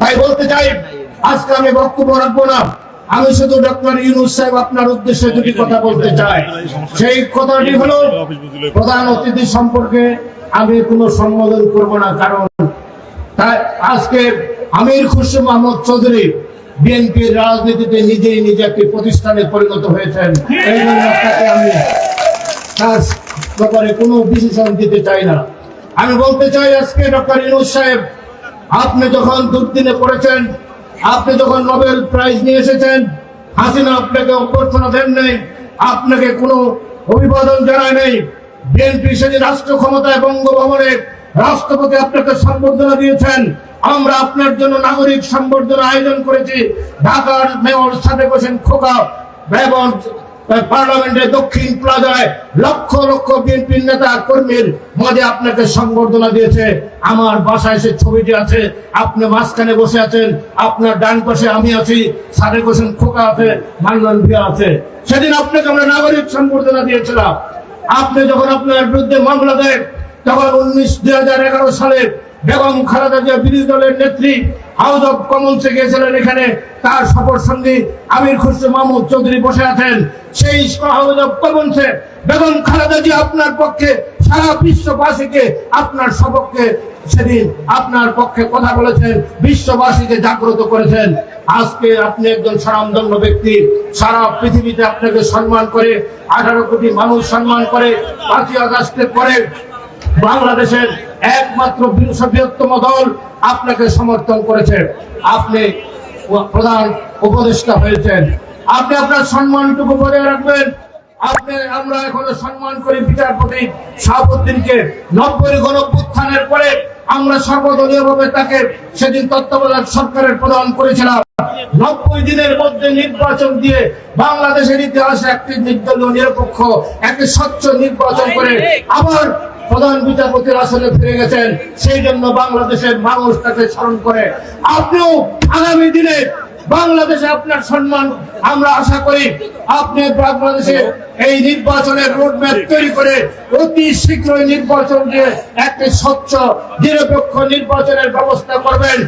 তাই বলতে চাই, আজকে আমি বক্তব্য রাখব না। আমি শুধু ডক্টর ইউনুস সাহেব আপনার উদ্দেশ্যে দুটি কথা বলতে চাই। সেই কথাটি হলো, প্রধান অতিথি সম্পর্কে আমি কোনো সম্বোধন করব না, কারণ তাই আজকে আমির খুশরু মাহমুদ চৌধুরী বিএনপির রাজনীতিতে নিজেই নিজে একটি প্রতিষ্ঠানে পরিণত হয়েছেন। এই জন্য তাকে আমি তার ব্যাপারে কোনো বিশেষণ দিতে চাই না। আমি বলতে চাই আজকে ডক্টর ইনুস সাহেব আপনি যখন দুর্দিনে পড়েছেন, আপনি যখন নোবেল প্রাইজ নিয়ে এসেছেন, হাসিনা আপনাকে অভ্যর্থনা দেন নেই, আপনাকে কোনো অভিবাদন জানায় নেই, বিএনপি সেদিন রাষ্ট্র ক্ষমতায় বঙ্গভবনে রাষ্ট্রপতি আপনাকে সম্বর্ধনা দিয়েছেন, আমরা আপনার জন্য নাগরিক সম্বর্ধনা আয়োজন করেছি, ঢাকার মেয়র সাদেক হোসেন খোকা পার্লামেন্টের দক্ষিণ প্লাজায় লক্ষ লক্ষ বিএনপির নেতা কর্মীর মাঝে আপনাকে সংবর্ধনা দিয়েছে। আমার বাসায় সে ছবিটি আছে, আপনি মাঝখানে বসে আছেন, আপনার ডান পাশে আমি আছি সাদেক হোসেন খোকা আছে, মান্নান ভিয়া আছে। সেদিন আপনাকে আমরা নাগরিক সংবর্ধনা দিয়েছিলাম। আপনি যখন আপনার বিরুদ্ধে মামলা দেন, তখন উনিশ দুই সালে বেগম খালেদা জিয়া বিরোধী দলের নেত্রী হাউস অব কমন্সে গিয়েছিলেন এখানে। তার সফর সঙ্গী আমির খুশরু মাহমুদ চৌধুরী বসে আছেন। সেই হাউস অব কমন্সে বেগম খালেদা জিয়া আপনার পক্ষে, সারা বিশ্ববাসীকে আপনার সপক্ষে সেদিন আপনার পক্ষে কথা বলেছেন, বিশ্ববাসীকে জাগ্রত করেছেন। আজকে আপনি একজন স্বনামধন্য ব্যক্তি। সারা পৃথিবীতে আপনাকে সম্মান করে, আঠারো কোটি মানুষ সম্মান করে, পাঁচই আগস্টের পরে বাংলাদেশের একমাত্র বিংশ- বৃহত্তম দল আপনাকে সমর্থন করেছে। আপনি প্রধান উপদেষ্টা হয়েছেন। আপনি আপনার সম্মানটুকু বজায় রাখবেন। আপনি, আমরা এখনও সম্মান করি বিচারপতি শাহাবুদ্দিনকে নব্বই গণপুত্থানের পরে আমরা সর্বদলীয় ভাবে তাকে সেদিন তত্ত্বাবধায়ক সরকারের প্রদান করেছিলাম। নব্বই দিনের মধ্যে নির্বাচন দিয়ে বাংলাদেশের ইতিহাসে একটি নির্দলীয় নিরপেক্ষ, একটি স্বচ্ছ নির্বাচন করে আবার প্রধান বিচারপতির আসনে ফিরে গেছেন, সেই জন্য বাংলাদেশের মানুষ তাকে স্মরণ করে। আপনিও আগামী দিনে বাংলাদেশে আপনার সম্মান আমরা আশা করি। আপনি বাংলাদেশে এই নির্বাচনের রোডম্যাপ তৈরি করে অতি শীঘ্রই নির্বাচন দিয়ে একটি স্বচ্ছ, নিরপেক্ষ নির্বাচনের ব্যবস্থা করবেন।